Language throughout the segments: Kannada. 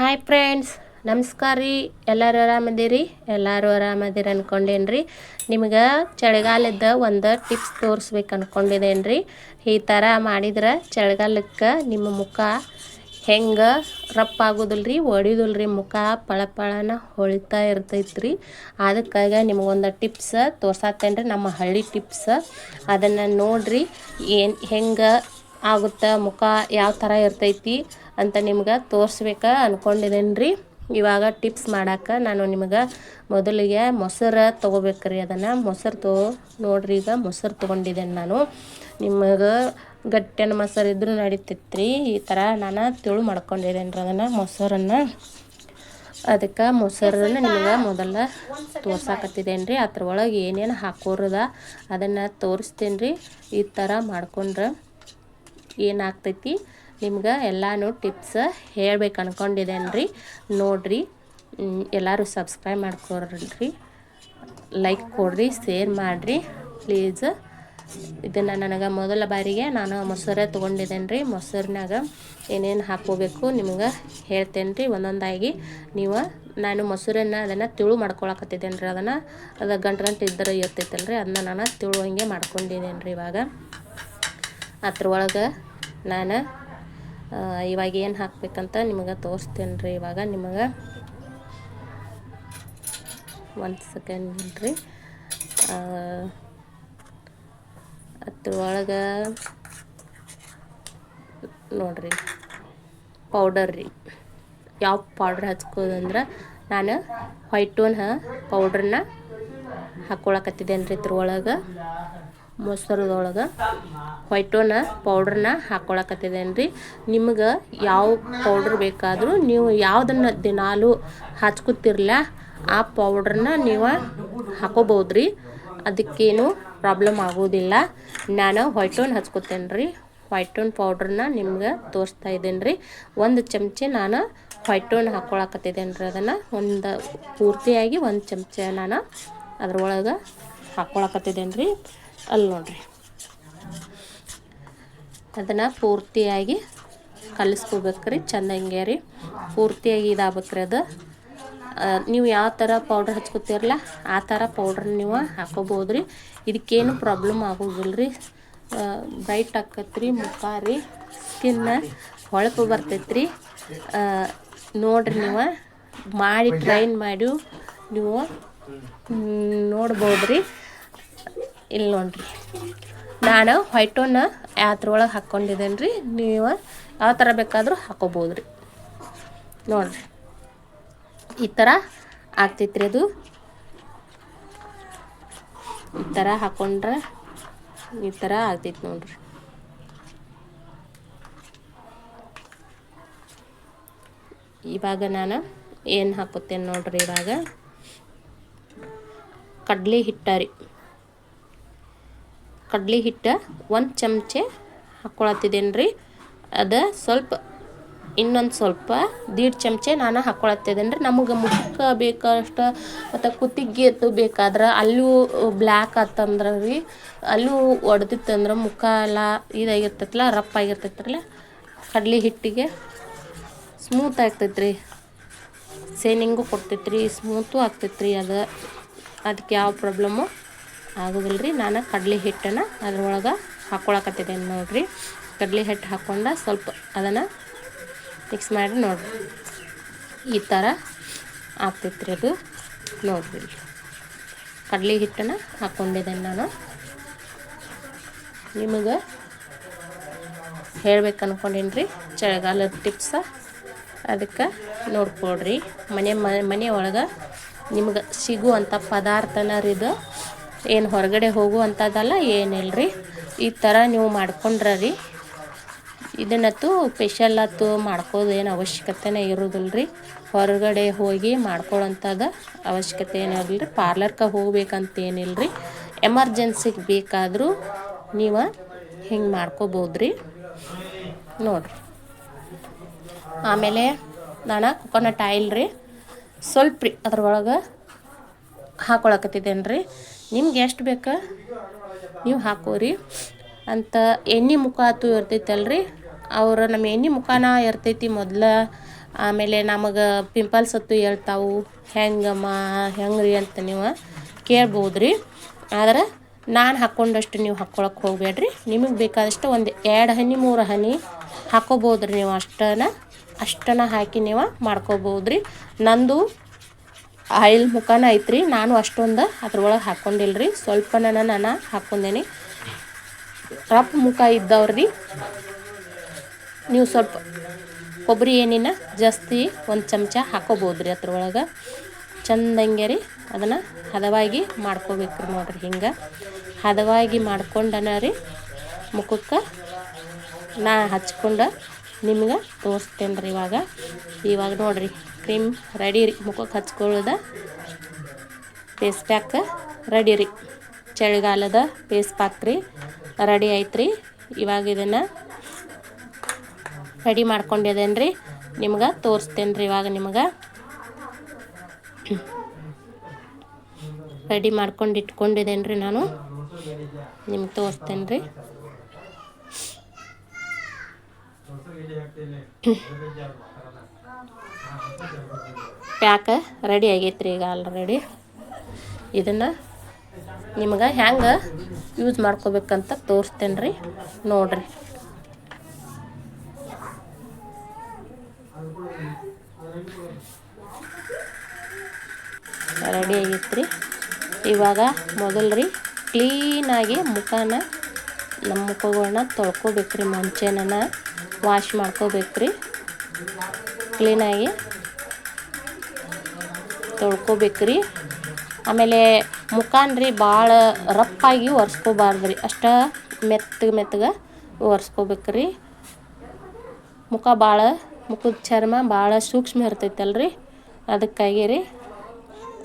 ಹಾಯ್ ಫ್ರೆಂಡ್ಸ್ ನಮಸ್ಕಾರ ರೀ. ಎಲ್ಲರೂ ಆರಾಮದಿರಿ? ಎಲ್ಲರೂ ಆರಾಮದಿರಿ ಅನ್ಕೊಂಡೇನ್ರಿ? ನಿಮ್ಗೆ ಚಳಿಗಾಲದ ಒಂದು ಟಿಪ್ಸ್ ತೋರಿಸ್ಬೇಕು ಅನ್ಕೊಂಡಿದ್ದೇನೆ ಈ ಥರ ಮಾಡಿದ್ರೆ ಚಳಿಗಾಲಕ್ಕೆ ನಿಮ್ಮ ಮುಖ ಹೆಂಗೆ ರಪ್ಪ ಹೊಡಿಯೋದಿಲ್ಲ ರೀ ಮುಖ ಪಳ ಪಳನ ಹೊಳಿತಾ ರೀ ಅದಕ್ಕಾಗಿ ನಿಮಗೊಂದು ಟಿಪ್ಸ್ ತೋರ್ಸಾತ್ತೇನ್ರಿ ನಮ್ಮ ಹಳ್ಳಿ ಟಿಪ್ಸ್ ಅದನ್ನು ನೋಡಿರಿ, ಏನು ಹೆಂಗೆ ಆಗುತ್ತೆ, ಮುಖ ಯಾವ ಥರ ಇರ್ತೈತಿ ಅಂತ ನಿಮ್ಗೆ ತೋರಿಸ್ಬೇಕು ಅನ್ಕೊಂಡಿದ್ದೇನೆ ರೀ ಇವಾಗ ಟಿಪ್ಸ್ ಮಾಡಕ್ಕೆ ನಾನು ನಿಮಗೆ ಮೊದಲಿಗೆ ಮೊಸರು ತೊಗೋಬೇಕ್ರಿ ಅದನ್ನು. ಮೊಸರು ತೋ, ನೋಡ್ರಿ ಈಗ ಮೊಸರು ತೊಗೊಂಡಿದ್ದೇನೆ ನಾನು. ನಿಮಗೆ ಗಟ್ಟಿನ ಮೊಸರು ಇದ್ರೂ ನಡೀತೈತ್ರಿ. ಈ ಥರ ನಾನು ತಿಳು ಮಾಡ್ಕೊಂಡಿದ್ದೇನೆ ರೀ ಅದನ್ನು, ಮೊಸರನ್ನು. ಅದಕ್ಕೆ ಮೊಸರನ್ನು ನಿಮಗೆ ಮೊದಲ ತೋರ್ಸಾಕತ್ತಿದ್ದೇನೆ ರೀ ಅದ್ರೊಳಗೆ ಏನೇನು ಹಾಕೋರದ ಅದನ್ನು ತೋರಿಸ್ತೀನಿ ರೀ ಈ ಥರ ಮಾಡ್ಕೊಂಡ್ರೆ ಏನಾಗ್ತೈತಿ? ನಿಮ್ಗೆ ಎಲ್ಲಾನು ಟಿಪ್ಸ್ ಹೇಳ್ಬೇಕು ಅನ್ಕೊಂಡಿದ್ದೇನೆ ರೀ ನೋಡಿರಿ ಎಲ್ಲರೂ ಸಬ್ಸ್ಕ್ರೈಬ್ ಮಾಡ್ಕೊಡ್ರಿ ಲೈಕ್ ಕೊಡ್ರಿ ಶೇರ್ ಮಾಡಿರಿ. ಪ್ಲೀಸ್ ಇದನ್ನು ನನಗೆ ಮೊದಲ ಬಾರಿಗೆ ನಾನು ಮೊಸರೆ ತೊಗೊಂಡಿದ್ದೇನೆ ರೀ ಮೊಸರಿನಾಗ ಏನೇನು ಹಾಕೋಬೇಕು ನಿಮ್ಗೆ ಹೇಳ್ತೇನೆ ರೀ ಒಂದೊಂದಾಗಿ ನೀವು ನಾನು ಮೊಸರನ್ನು ಅದನ್ನು ತಿಳು ಮಾಡ್ಕೊಳಕತ್ತಿದ್ದೇನೆ ರೀ ಅದನ್ನು. ಅದು ಗಂಟು ಗಂಟು ಇದ್ದರೆ ಇರ್ತೈತಲ್ಲ ರೀ ಅದನ್ನ ನಾನು ತಿಳುವಂಗೆ ಮಾಡ್ಕೊಂಡಿದ್ದೇನೆ ರೀ ಇವಾಗ. ಅದ್ರೊಳಗೆ ನಾನು. ಇವಾಗ ಏನು ಹಾಕ್ಬೇಕಂತ ನಿಮಗೆ ತೋರಿಸ್ತೇನೆ ರೀ ಇವಾಗ ನಿಮಗೆ. ಒಂದು ಸೆಕೆಂಡ್ ರೀ ಅದ್ರೊಳಗೆ ನೋಡ್ರಿ. ಪೌಡರ್ ರೀ. ಯಾವ ಪೌಡ್ರ್ ಹಚ್ಕೋದಂದ್ರೆ ನಾನು ವೈಟೋನ್ ಪೌಡ್ರನ್ನ ಹಾಕ್ಕೊಳಕತ್ತಿದ್ದೇನೆ ರೀ ಇದ್ರೊಳಗೆ. ಮೊಸರದೊಳಗೆ ವೈಟೋನ ಪೌಡ್ರನ್ನ ಹಾಕ್ಕೊಳಕತ್ತಿದ್ದೇನೆ ರೀ ನಿಮ್ಗೆ ಯಾವ ಪೌಡ್ರ್ ಬೇಕಾದರೂ ನೀವು ಯಾವುದನ್ನು ದಿನಾಲೂ ಹಚ್ಕೊತಿರ್ಲ, ಆ ಪೌಡ್ರನ್ನ ನೀವು ಹಾಕೋಬೋದು ರೀ ಅದಕ್ಕೇನು ಪ್ರಾಬ್ಲಮ್ ಆಗೋದಿಲ್ಲ. ನಾನು ವೈಟೋನ್ ಹಚ್ಕೋತೇನೆ ರೀ ವೈಟೋನ್ ಪೌಡ್ರನ್ನ ನಿಮ್ಗೆ ತೋರಿಸ್ತಾ ಇದ್ದೇನೆ ರೀ ಒಂದು ಚಮಚೆ ನಾನು ವೈಟೋನ್ ಹಾಕ್ಕೊಳಕತ್ತಿದ್ದೇನೆ ರೀ ಅದನ್ನು. ಒಂದು ಪೂರ್ತಿಯಾಗಿ ಒಂದು ಚಮಚ ನಾನು ಅದ್ರೊಳಗೆ ಹಾಕ್ಕೊಳಕತ್ತಿದ್ದೇನೆ ರೀ ಅಲ್ಲಿ ನೋಡ್ರಿ. ಅದನ್ನು ಪೂರ್ತಿಯಾಗಿ ಕಲಿಸ್ಕೋಬೇಕ್ರಿ ಚೆಂದಂಗೆ ರೀ. ಪೂರ್ತಿಯಾಗಿ ಇದಾಗ್ಬೇಕ್ರಿ ಅದು. ನೀವು ಯಾವ ಥರ ಪೌಡ್ರ್ ಹಚ್ಕೋತೀರಲ್ಲ, ಆ ಥರ ಪೌಡ್ರ್ ನೀವು ಹಾಕೋಬೋದು ರೀ ಇದಕ್ಕೇನು ಪ್ರಾಬ್ಲಮ್ ಆಗೋದಿಲ್ಲ ರೀ ಬ್ರೈಟ್ ಆಕತ್ರಿ, ಮುಖ ರೀ. ಸ್ಕಿನ್ನ ಹೊಳಪು ಬರ್ತೈತ್ರಿ. ನೋಡ್ರಿ ನೀವು. ಮಾಡಿ ಟ್ರೈನ್ ಮಾಡಿ ನೀವು ನೋಡ್ಬೋದು ರೀ ಇಲ್ಲಿ ನೋಡ್ರಿ. ನಾನು ವೈಟೋನ ಯಾತ್ರೊಳಗೆ ಹಾಕ್ಕೊಂಡಿದ್ದೇನೆ ರೀ ನೀವು ಯಾವ ಥರ ಬೇಕಾದರೂ ಹಾಕೋಬೋದು ರೀ ನೋಡಿರಿ. ಈ ಥರ ಆಗ್ತೈತ್ರಿ ಅದು. ಈ ಥರ ಹಾಕ್ಕೊಂಡ್ರೆ ಈ ಥರ ಆಗ್ತೈತಿ ನೋಡ್ರಿ. ಇವಾಗ ನಾನು ಏನು ಹಾಕೋತೇನೆ ನೋಡ್ರಿ ಇವಾಗ? ಕಡ್ಲೆ ಹಿಟ್ಟ ರೀ. ಕಡ್ಲೆ ಹಿಟ್ಟು ಒಂದು ಚಮಚೆ ಹಾಕ್ಕೊಳತ್ತಿದ್ದೇನೆ ರೀ ಅದು ಸ್ವಲ್ಪ, ಇನ್ನೊಂದು ಸ್ವಲ್ಪ ದೀಡ್ ಚಮಚೆ ನಾನು ಹಾಕ್ಕೊಳತ್ತಿದ್ದೇನೆ ರೀ ನಮಗೆ ಮುಖಕ್ಕೆ ಬೇಕಷ್ಟು, ಮತ್ತು ಕುತ್ತಿಗೆ ಎತ್ತು ಬೇಕಾದ್ರೆ ಅಲ್ಲೂ ಬ್ಲ್ಯಾಕ್ ಆತಂದ್ರೆ ರೀ ಅಲ್ಲೂ ಒಡೆದಿತ್ತಂದ್ರೆ ಮುಖ ಎಲ್ಲ ಇದಾಗಿರ್ತೈತಲ್ಲ ರಪ್ಪ ಆಗಿರ್ತೈತ್ರಲ್ಲ. ಕಡ್ಲೆ ಹಿಟ್ಟಿಗೆ ಸ್ಮೂತ್ ಆಗ್ತೈತ್ರಿ, ಸೇನಿಂಗು ಕೊಡ್ತೈತ್ರಿ, ಸ್ಮೂತು ಆಗ್ತೈತ್ರಿ ಅದು, ಅದಕ್ಕೆ ಯಾವ ಪ್ರಾಬ್ಲಮ್ಮು ಆಗೋದಿಲ್ಲ ರೀ ನಾನು ಕಡಲೆ ಹಿಟ್ಟನ್ನು ಅದ್ರೊಳಗೆ ಹಾಕ್ಕೊಳಕತ್ತಿದ್ದೇನೆ ನೋಡಿರಿ. ಕಡಲೆ ಹಿಟ್ಟು ಹಾಕ್ಕೊಂಡು ಸ್ವಲ್ಪ ಅದನ್ನು ಮಿಕ್ಸ್ ಮಾಡಿ ನೋಡಿರಿ. ಈ ಥರ ಆಗ್ತೈತ್ರಿ ಅದು ನೋಡಿರಿ. ಕಡಲೆ ಹಿಟ್ಟನ್ನು ಹಾಕ್ಕೊಂಡಿದ್ದೇನೆ ನಾನು. ನಿಮಗೆ ಹೇಳ್ಬೇಕು ಅನ್ಕೊಂಡೀನಿ ರೀ ಚಳಿಗಾಲದ ಟಿಪ್ಸ ಅದಕ್ಕೆ ನೋಡ್ಕೊಡ್ರಿ ಮನೆ ಮನೆ ಒಳಗೆ ನಿಮ್ಗೆ ಸಿಗುವಂಥ ಪದಾರ್ಥನ ರೀ ಇದು. ಏನು ಹೊರಗಡೆ ಹೋಗುವಂಥದ್ದಲ್ಲ ಏನಿಲ್ಲ ರೀ ಈ ಥರ ನೀವು ಮಾಡ್ಕೊಂಡ್ರೆ ರೀ. ಇದನ್ನತ್ತು ಸ್ಪೆಷಲ್ ಅತ್ತು ಮಾಡ್ಕೋದು ಏನು ಅವಶ್ಯಕತೆನೇ ಇರೋದಿಲ್ಲ ರೀ ಹೊರಗಡೆ ಹೋಗಿ ಮಾಡ್ಕೊಳ್ಳೋಂಥದ್ದು ಅವಶ್ಯಕತೆ ಏನಿಲ್ಲ ರೀ ಪಾರ್ಲರ್ಗೆ ಹೋಗ್ಬೇಕಂತ ಏನಿಲ್ಲ ರೀ ಎಮರ್ಜೆನ್ಸಿಗೆ ಬೇಕಾದರೂ ನೀವು ಹಿಂಗೆ ಮಾಡ್ಕೋಬೋದು ರೀ ನೋಡಿರಿ. ಆಮೇಲೆ ನಾನು ಕೊಕೊನಟ್ ಆಯಿಲ್ ರೀ. ಸ್ವಲ್ಪ ರೀ ಅದ್ರೊಳಗೆ ಹಾಕೊಳಕತ್ತಿದ್ದೇನೆ ರೀ ನಿಮ್ಗೆ ಎಷ್ಟು ಬೇಕು? ನೀವು ಹಾಕೋರಿ. ಅಂತ ಎಣ್ಣೆ ಮುಖ ಆತು ಇರ್ತೈತಲ್ರಿ. ಅವ್ರು ನಮ್ಮ ಎಣ್ಣೆ ಮುಖಾನ ಇರ್ತೈತಿ ಮೊದಲ. ಆಮೇಲೆ ನಮಗೆ ಪಿಂಪಲ್ಸ್ ಹತ್ತು ಹೇಳ್ತಾವು. ಹೆಂಗಮ್ಮ, ಹೆಂಗ್ರಿ ಅಂತ ನೀವು ಕೇಳ್ಬೋದು ರೀ ಆದ್ರೆ ನಾನು ಹಾಕ್ಕೊಂಡಷ್ಟು ನೀವು ಹಾಕ್ಕೊಳಕ್ಕೆ ಹೋಗಬೇಡ್ರಿ. ನಿಮಗೆ ಬೇಕಾದಷ್ಟು ಒಂದು ಎರಡು ಹನಿ, ಮೂರು ಹನಿ ಹಾಕೋಬೋದ್ರಿ ನೀವು ಅಷ್ಟನ. ಅಷ್ಟನ್ನು ಹಾಕಿ ನೀವು ಮಾಡ್ಕೋಬೋದು ರೀ ನಂದು ಆಯಿಲ್ ಮುಖಾನ ಐತ್ರಿ. ನಾನು ಅಷ್ಟೊಂದು ಅದ್ರೊಳಗೆ ಹಾಕ್ಕೊಂಡಿಲ್ಲ ರೀ ಸ್ವಲ್ಪನ ನಾನು ಹಾಕ್ಕೊಂಡೇನಿ ರಫ್ ಮುಖ ಇದ್ದವ್ರಿ. ನೀವು ಸ್ವಲ್ಪ ಕೊಬ್ಬರಿ ಏನಿನ ಜಾಸ್ತಿ ಒಂದು ಚಮಚ ಹಾಕೋಬೋದು ರೀ ಅದ್ರೊಳಗೆ ಚಂದಂಗೆ ರೀ. ಅದನ್ನು ಹದವಾಗಿ ಮಾಡ್ಕೋಬೇಕು ರೀ ನೋಡ್ರಿ ಹಿಂಗೆ. ಹದವಾಗಿ ಮಾಡ್ಕೊಂಡನ ರೀ ಮುಖಕ್ಕೆ ನಾ ಹಚ್ಕೊಂಡು ನಿಮ್ಗೆ ತೋರಿಸ್ತೇನೆ ರೀ ಇವಾಗ. ಇವಾಗ ನೋಡಿರಿ ಕ್ರೀಮ್ ರೆಡಿ ರೀ ಮುಖಕ್ಕೆ ಹಚ್ಕೊಳ್ಳೋದ. ಫೇಸ್ ಪ್ಯಾಕ್ ರೆಡಿ ರೀ. ಚಳಿಗಾಲದ ಫೇಸ್ ಪ್ಯಾಕ್ ರೀ ರೆಡಿ ಐತ್ರಿ. ಇವಾಗ ಇದನ್ನು ರೆಡಿ ಮಾಡ್ಕೊಂಡಿದ್ದೇನೆ ರೀ ನಿಮ್ಗೆ ತೋರಿಸ್ತೇನೆ ರೀ ಇವಾಗ ನಿಮ್ಗೆ. ರೆಡಿ ಮಾಡ್ಕೊಂಡು ಇಟ್ಕೊಂಡಿದ್ದೇನೆ ರೀ ನಾನು. ನಿಮ್ಗೆ ತೋರಿಸ್ತೇನೆ ರೀ ಪ್ಯಾಕ ರೆಡಿ ಆಗೈತ್ರಿ ಈಗ ಆಲ್ರೆಡಿ ಇದನ್ನು ನಿಮ್ಗೆ ಹೆಂಗೆ ಯೂಸ್ ಮಾಡ್ಕೋಬೇಕಂತ ತೋರಿಸ್ತೇನೆ ರೀ ನೋಡ್ರಿ. ರೆಡಿ ಆಗೈತ್ರಿ. ಇವಾಗ ಮೊದಲು ರೀ ಕ್ಲೀನಾಗಿ ಮುಖನ, ನಮ್ಮ ಮುಖಗಳನ್ನ ತೊಳ್ಕೊಬೇಕ್ರಿ ಮುಂಚೆನ ವಾಶ್ ಮಾಡ್ಕೋಬೇಕ್ರಿ. ಕ್ಲೀನಾಗಿ ತೊಳ್ಕೊಬೇಕ್ರಿ. ಆಮೇಲೆ ಮುಖಾನ್ರಿ ಭಾಳ ರಪ್ಪಾಗಿ ಒರೆಸ್ಕೋಬಾರ್ದು ರೀ ಅಷ್ಟು ಮೆತ್ತಗೆ ಮೆತ್ತಗೆ ಒರೆಸ್ಕೋಬೇಕ್ರಿ. ಮುಖ ಭಾಳ, ಮುಖದ ಚರ್ಮ ಭಾಳ ಸೂಕ್ಷ್ಮ ಇರ್ತೈತಲ್ರಿ. ಅದಕ್ಕಾಗಿ ರೀ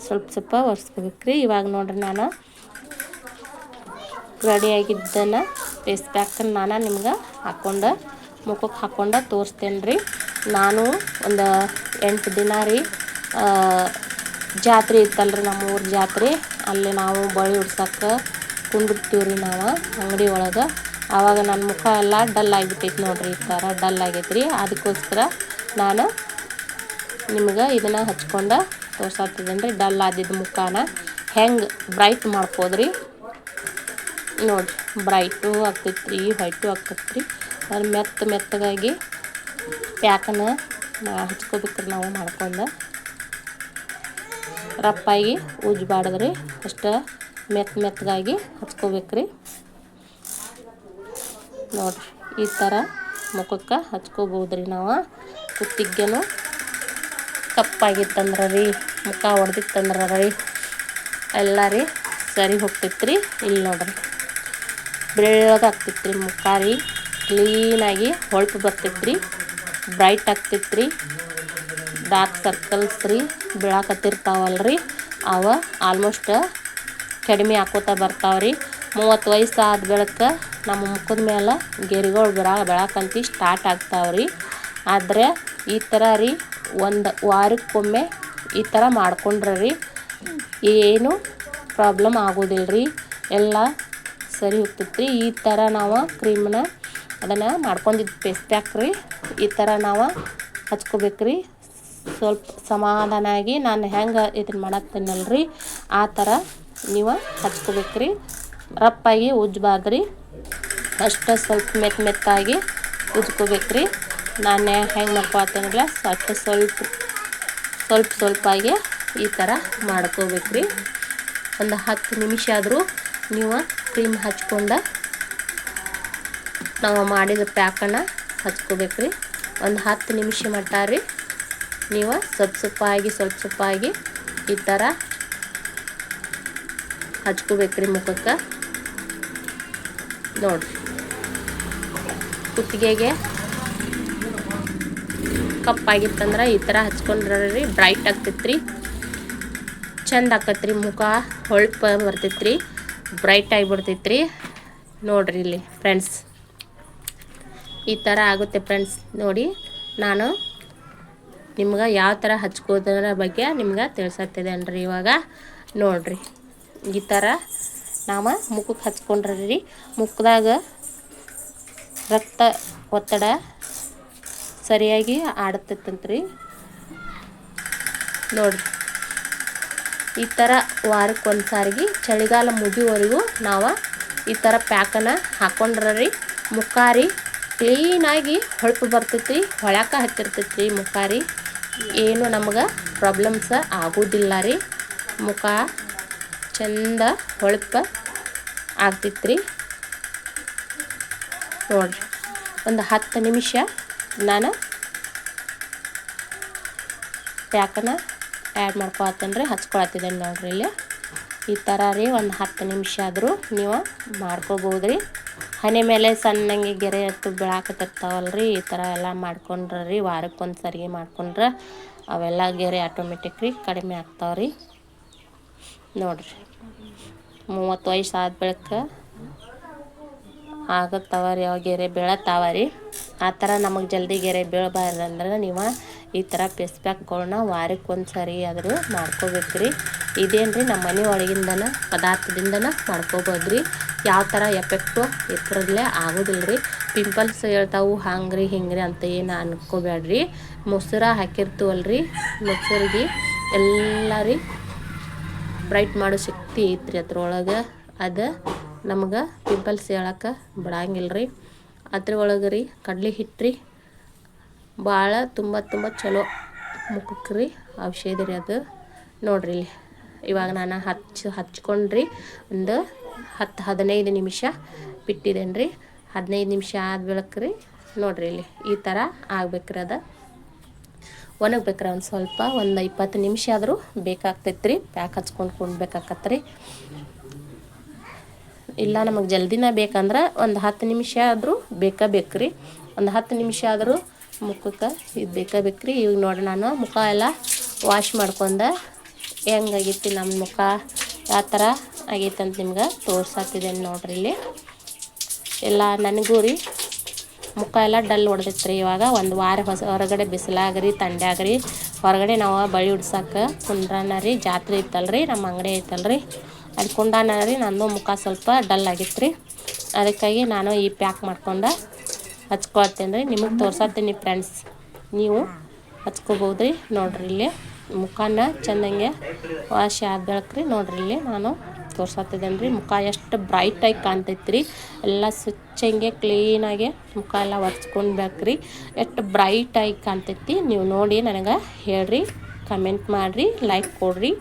ಸ್ವಲ್ಪ ಸ್ವಲ್ಪ ಒರೆಸ್ಕೋಬೇಕ್ರಿ. ಇವಾಗ ನೋಡ್ರಿ ನಾನು ರೆಡಿಯಾಗಿದ್ದನ್ನು ಫೇಸ್ ಪ್ಯಾಕನ್ನು ನಾನು ನಿಮ್ಗೆ ಹಾಕ್ಕೊಂಡು ಮುಖಕ್ಕೆ ಹಾಕ್ಕೊಂಡು ತೋರಿಸ್ತೇನೆ ರೀ. ನಾನು ಒಂದು ಎಂಟು ದಿನ ರೀ ಜಾತ್ರೆ ಇತ್ತಲ್ರಿ ನಮ್ಮ ಊರ ಜಾತ್ರೆ. ಅಲ್ಲಿ ನಾವು ಬಳಿ ಉಡ್ಸಕ್ಕೆ ಕುಂದಿರ್ತೀವಿ ರೀ ನಾವು ಅಂಗಡಿ ಒಳಗೆ. ಆವಾಗ ನನ್ನ ಮುಖ ಎಲ್ಲ ಡಲ್ ಆಗಿಬಿಟ್ಟೈತೆ ನೋಡ್ರಿ ಈ ಥರ ಡಲ್ ಆಗೈತೆ ರೀ ಅದಕ್ಕೋಸ್ಕರ ನಾನು ನಿಮ್ಗೆ ಇದನ್ನು ಹಚ್ಕೊಂಡು ತೋರ್ಸತ್ತಿದ್ದೇನೆ ರೀ ಡಲ್ ಆದಿದ್ದ ಮುಖಾನ. ಹೆಂಗೆ ಬ್ರೈಟ್ ಮಾಡ್ಕೋದ್ರಿ ನೋಡಿರಿ ಬ್ರೈಟು ಆಗ್ತೈತ್ರಿ ರೀ ವೈಟು ಆಗ್ತೈತೆ ರೀ ಅದು ಮೆತ್ತ ಮೆತ್ತಗಾಗಿ ಪ್ಯಾಕನ್ನು ಹಚ್ಕೋಬೇಕ್ರಿ ನಾವು ಮಾಡ್ಕೊಂಡು. ರಪ್ಪಾಗಿ ಉಜ್ಜಬಾರ್ದ್ರಿ, ಅಷ್ಟು ಮೆತ್ತ ಮೆತ್ತಗಾಗಿ ಹಚ್ಕೋಬೇಕ್ರಿ. ನೋಡಿರಿ, ಈ ಥರ ಮುಖಕ್ಕೆ ಹಚ್ಕೋಬೋದ್ರಿ ನಾವು. ಕುತ್ತಿಗೆನೂ ಕಪ್ಪಾಗಿತ್ತಂದ್ರೆ ರೀ ಮುಖ ಹೊಡೆದಿತ್ತಂದ್ರೆ ರೀ ಎಲ್ಲ ರೀ ಸರಿ ಹೋಗ್ತಿತ್ತು ರೀ ಇಲ್ಲಿ ನೋಡ್ರಿ ಬೆಳ್ಳಗಾಗ್ತಿತ್ತು ರೀ ಮುಖ ರೀ. ಕ್ಲೀನಾಗಿ ಹೊಳಪು ಬರ್ತೈತೆ ರೀ ಬ್ರೈಟ್ ಆಗ್ತೈತೆ ರೀ ಡಾರ್ಕ್ ಸರ್ಕಲ್ಸ್ ರೀ ಬೀಳಾಕತ್ತಿರ್ತಾವಲ್ಲ ರೀ ಅವ ಆಲ್ಮೋಸ್ಟ್ ಕಡಿಮೆ ಆಕೋತಾ ರೀ ಮೂವತ್ತು ವಯಸ್ಸು ಆದ ಬೆಳಕ ನಮ್ಮ ಮುಖದ ಮೇಲೆ ಗೆರಿಗಳು ಬಿಡ ಬೆಳಕಂತಿ ಸ್ಟಾರ್ಟ್ ಆಗ್ತಾವ್ರಿ. ಆದರೆ ಈ ಥರ ರೀ, ಒಂದು ವಾರಕ್ಕೊಮ್ಮೆ ಈ ಥರ ಮಾಡ್ಕೊಂಡ್ರೆ ರೀ, ಏನು ಪ್ರಾಬ್ಲಮ್ ಆಗೋದಿಲ್ಲ ರೀ ಎಲ್ಲ ಸರಿ ಹೋಗ್ತೈತೆ ಈ ಥರ ನಾವು ಕ್ರೀಮ್ನ ಅದನ್ನು ಮಾಡ್ಕೊಂಡಿದ್ದು ಪೇಸ್ಟ್ ರೀ ಈ ಥರ ನಾವು ಹಚ್ಕೋಬೇಕ್ರಿ. ಸ್ವಲ್ಪ ಸಮಾಧಾನ ಆಗಿ ನಾನು ಹೆಂಗೆ ಇದನ್ನು ರೀ ಆ ಥರ ನೀವು ಹಚ್ಕೋಬೇಕ್ರಿ. ರಪ್ಪಾಗಿ ಉಜ್ಜಬಾರ್ದ್ರಿ ಅಷ್ಟು ಸ್ವಲ್ಪ ಮೆತ್ತ ಮೆತ್ತಾಗಿ ಉಜ್ಕೋಬೇಕ್ರಿ. ನಾನು ಹೆಂಗೆ ಮಾಡ್ಕೊಳ್ತೇನಲ್ಲ ಅಷ್ಟು ಸ್ವಲ್ಪ ಸ್ವಲ್ಪ ಸ್ವಲ್ಪ ಆಗಿ ಈ ಥರ ಮಾಡ್ಕೋಬೇಕ್ರಿ. ಒಂದು ಹತ್ತು ನಿಮಿಷ ಆದರೂ ನೀವು ಕ್ರೀಮ್ ಹಚ್ಕೊಂಡು ನಾವು ಮಾಡಿದ ಪ್ಯಾಕನ್ನು ಹಚ್ಕೋಬೇಕ್ರಿ. ಒಂದು ಹತ್ತು ನಿಮಿಷ ಮಟ್ಟ ರೀ ನೀವು ಸ್ವಲ್ಪ ಸೊಪ್ಪಾಗಿ ಸ್ವಲ್ಪ ಆಗಿ ಈ ಥರ ಹಚ್ಕೋಬೇಕ್ರಿ ಮುಖಕ್ಕೆ. ನೋಡಿರಿ. ಕುತ್ತಿಗೆಗೆ ಕಪ್ಪಾಗಿತ್ತಂದ್ರೆ ಈ ಥರ ಹಚ್ಕೊಂಡ್ರೆ ರೀ ಬ್ರೈಟ್ ಆಗ್ತೈತ್ರಿ. ಚಂದ ಆಕತ್ರಿ ಮುಖ, ಹೊಳಪ ಬರ್ತೈತ್ರಿ. ಬ್ರೈಟ್ ಆಗಿಬಿಡ್ತೈತ್ರಿ. ನೋಡ್ರಿ ಇಲ್ಲಿ, ಫ್ರೆಂಡ್ಸ್. ಈ ಥರ ಆಗುತ್ತೆ ಫ್ರೆಂಡ್ಸ್. ನೋಡಿ, ನಾನು ನಿಮ್ಗೆ ಯಾವ ಥರ ಹಚ್ಕೋದ್ರ ಬಗ್ಗೆ ನಿಮ್ಗೆ ತಿಳಿಸತ್ತಿದ್ದೇನೆ ಇವಾಗ. ನೋಡಿರಿ, ಈ ಥರ ನಾವು ಮುಖಕ್ಕೆ ಹಚ್ಕೊಂಡ್ರಿ ಮುಖದಾಗ ರಕ್ತ ಒತ್ತಡ ಸರಿಯಾಗಿ ಆಡ್ತೈತಂತ್ರಿ. ನೋಡಿರಿ, ಈ ಥರ ವಾರಕ್ಕೆ ಒಂದು ಸಾರಿಗೆ ಚಳಿಗಾಲ ಮುಗಿಯುವವರೆಗೂ ನಾವು ಈ ಥರ ಪ್ಯಾಕನ್ನು ಹಾಕೊಂಡ್ರಿ ಮುಖಾರಿ ಕ್ಲೀನಾಗಿ ಹೊಳಪು ಬರ್ತೈತಿ ಹೊಳ್ಯಾಕ ಹತ್ತಿರ್ತೈತಿ ರೀ. ಏನು ನಮ್ಗೆ ಪ್ರಾಬ್ಲಮ್ಸ್ ಆಗೋದಿಲ್ಲ ರೀ. ಮುಖ ಚಂದ ಹೊಳಪ ಆಗ್ತೈತ್ರಿ. ನೋಡ್ರಿ, ಒಂದು ಹತ್ತು ನಿಮಿಷ ನಾನು ಪ್ಯಾಕನ ಆ್ಯಡ್ ಮಾಡ್ಕೊಳತ್ತೇನೆ ರೀ ಹಚ್ಕೊಳತ್ತಿದ್ದೇನೆ ನೋಡ್ರಿ ಇಲ್ಲಿ. ಈ ಥರ ರೀ ಒಂದು ಹತ್ತು ನಿಮಿಷ ಆದರೂ ನೀವು ಮಾಡ್ಕೋಬೋದು ರೀ ಹನಿ ಮೇಲೆ ಸಣ್ಣಂಗೆ ಗೆರೆ ಬೀಳಾಕತ್ತಿರ್ತಾವಲ್ಲ ರೀ ಈ ಥರ ಎಲ್ಲ ಮಾಡ್ಕೊಂಡ್ರೆ ರೀ, ವಾರಕ್ಕೊಂದು ಸರಿಗೆ ಮಾಡ್ಕೊಂಡ್ರೆ, ಅವೆಲ್ಲ ಗೆರೆ ಆಟೋಮೆಟಿಕ್ ರೀ, ಕಡಿಮೆ ಆಗ್ತಾವೆ ರೀ ನೋಡಿರಿ, ಮೂವತ್ತು ವಯಸ್ಸು ಆದ ಬಳಿಕ ಆಗತ್ತವ ರೀ, ಅವ ಗೆರೆ ಬೀಳತ್ತಾವ ರೀ. ಆ ಥರ ನಮಗೆ ಜಲ್ದಿ ಗೆರೆ ಬೀಳಬಾರ್ದಂದ್ರೆ ನೀವು ಈ ಥರ ಪೆಸ್ ಪ್ಯಾಕ್ಗಳನ್ನ ವಾರಕ್ಕೆ ಒಂದು ಸರಿ ಆದರೂ ಮಾಡ್ಕೋಬೇಕು ರೀ ಇದೇನು ರೀ ನಮ್ಮ ಮನೆ ಒಳಗಿಂದನ, ಪದಾರ್ಥದಿಂದನ ಮಾಡ್ಕೋಬೋದು ರೀ ಯಾವ ಥರ ಎಫೆಕ್ಟು ಇದ್ರಲ್ಲೇ ಆಗೋದಿಲ್ಲ ರೀ ಪಿಂಪಲ್ಸ್ ಹೇಳ್ತಾವು ಹಂಗೆ ರೀ ಹಿಂಗೆ ರೀ ಅಂತ ಏನು ಅನ್ಕೋಬೇಡ್ರಿ ಮೊಸರು ಹಾಕಿರ್ತೀವಲ್ಲ ರೀ ಮೊಸರಿಗೆ ಎಲ್ಲ ರೀ ಬ್ರೈಟ್ ಮಾಡೋ ಶಕ್ತಿ ಐತ್ರಿ ಅದ್ರೊಳಗೆ. ಅದು ನಮ್ಗೆ ಪಿಂಪಲ್ಸ್ ಹೇಳಕ್ಕೆ ಬಿಡಂಗಿಲ್ಲ ರೀ ಅದ್ರೊಳಗೆ ರೀ ಕಡಲೆ ಹಿಟ್ಟು ರೀ ಭಾಳ ತುಂಬ ತುಂಬ ಚಲೋ ಮುಖಕ್ಕೆ ರೀ ಔಷಧಿ ರೀ ಅದು. ನೋಡ್ರಿ ಇವಾಗ ನಾನು ಹಚ್ಚಿ ಹಚ್ಕೊಂಡ್ರಿ ಒಂದು ಹತ್ತು ಹದಿನೈದು ನಿಮಿಷ ಬಿಟ್ಟಿದ್ದೇನೆ ರೀ. ಹದಿನೈದು ನಿಮಿಷ ಆದ ಬೆಳಕು ರೀ. ನೋಡಿರಿ ಇಲ್ಲಿ ಈ ಥರ ಆಗ್ಬೇಕ್ರಿ ಅದು ಒಣಗ್ಬೇಕ್ರಿ ಒಂದು ಸ್ವಲ್ಪ, ಒಂದು ಇಪ್ಪತ್ತು ನಿಮಿಷ ಆದರೂ ಬೇಕಾಗ್ತೈತೆ ರೀ. ಪ್ಯಾಕ್ ಹಚ್ಕೊಂಡು ಕೊಡ್ಬೇಕಾಗತ್ತೆ ರೀ. ಇಲ್ಲ ನಮಗೆ ಜಲ್ದಿನ ಬೇಕಂದ್ರೆ ಒಂದು ಹತ್ತು ನಿಮಿಷ ಆದರೂ ಬೇಕಾ ಬೇಕ್ರಿ ಒಂದು ಹತ್ತು ನಿಮಿಷ ಆದರೂ ಮುಖಕ್ಕೆ ಇದು ಬೇಕಾ ಬೇಕ್ರಿ ಈಗ ನೋಡಿ ನಾನು ಮುಖ ಎಲ್ಲ ವಾಶ್ ಮಾಡ್ಕೊಂಡೆ ಹೆಂಗಾಗಿತ್ತು ನಮ್ಮ ಮುಖ? ಯಾವ ಥರ? ಆಗೈತೆ ಅಂತ ನಿಮ್ಗೆ ತೋರ್ಸಾಕಿದ್ದೇನೆ ನೋಡ್ರಿ ಇಲ್ಲಿ. ಎಲ್ಲ ನನಗೂ ರೀ ಮುಖ ಎಲ್ಲ ಡಲ್ ಹೊಡೆದಿತ್ತು ರೀ ಇವಾಗ. ಒಂದು ವಾರ ಹೊಸ ಹೊರಗಡೆ ಬಿಸಿಲಾಗ್ರಿ ತಂಡ್ಯಾಗ್ರಿ ಹೊರಗಡೆ ನಾವು ಬಳಿ ಉಡ್ಸಕ್ಕೆ ಕುಂಡ್ರಾನ ರೀ, ಜಾತ್ರೆ ಇತ್ತಲ್ರಿ, ನಮ್ಮ ಅಂಗಡಿ ಐತಲ್ರಿ. ಅಲ್ಲಿ ಕುಂಡಾನ ರೀ, ನಂದು ಮುಖ ಸ್ವಲ್ಪ ಡಲ್ ಆಗಿತ್ತು ರೀ ಅದಕ್ಕಾಗಿ ನಾನು ಈ ಪ್ಯಾಕ್ ಮಾಡ್ಕೊಂಡು ಹಚ್ಕೊಳ್ತೇನೆ ರೀ ನಿಮಗೆ ತೋರ್ಸತ್ತೀನಿ ಫ್ರೆಂಡ್ಸ್. ನೀವು ಹಚ್ಕೋಬೋದು ರೀ ನೋಡ್ರಿ ಇಲ್ಲಿ. ಮುಖನ ಚೆಂದಂಗೆ ವಾಶ್ ಆದ ನೋಡ್ರಿ ಇಲ್ಲಿ ನಾನು ತೋರ್ಸತ್ತಿದ್ದೇನೆ ರೀ ಮುಖ ಎಷ್ಟು ಬ್ರೈಟಾಗಿ ಕಾಣ್ತೈತೆ ರೀ ಎಲ್ಲ ಸ್ವಚ್ಛಂಗೆ ಕ್ಲೀನಾಗೆ ಮುಖ ಎಲ್ಲ ಒರೆಸ್ಕೊಂಡ್ಬೇಕ್ರಿ. ಎಷ್ಟು ಬ್ರೈಟಾಗಿ ಕಾಣ್ತೈತಿ ನೀವು ನೋಡಿ ನನಗೆ ಹೇಳ್ರಿ. ಕಮೆಂಟ್ ಮಾಡಿರಿ ಲೈಕ್ ಕೊಡ್ರಿ.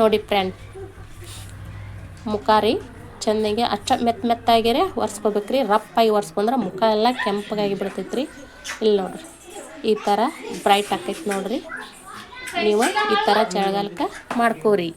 ನೋಡಿ ಫ್ರೆಂಡ್ ಮುಖ ರೀ ಚೆಂದಂಗೆ ಅಚ್ಚ ಮೆತ್ತ ಮೆತ್ತಾಗಿರೇ ಒರೆಸ್ಕೋಬೇಕ್ರಿ. ರಪ್ಪಾಗಿ ಒರೆಸ್ಕೊಂಡ್ರೆ ಮುಖ ಎಲ್ಲ ಕೆಂಪಗಾಗಿ ಬಿಡ್ತೈತ್ರಿ ಇಲ್ಲಿ ನೋಡ್ರಿ. ಈ ಥರ ಬ್ರೈಟ್ ಆಕೈತೆ ನೋಡ್ರಿ. ನೀವು ಈ ಥರ ಚಳಿಗಾಲಕ್ಕೆ ಮಾಡ್ಕೋರಿ.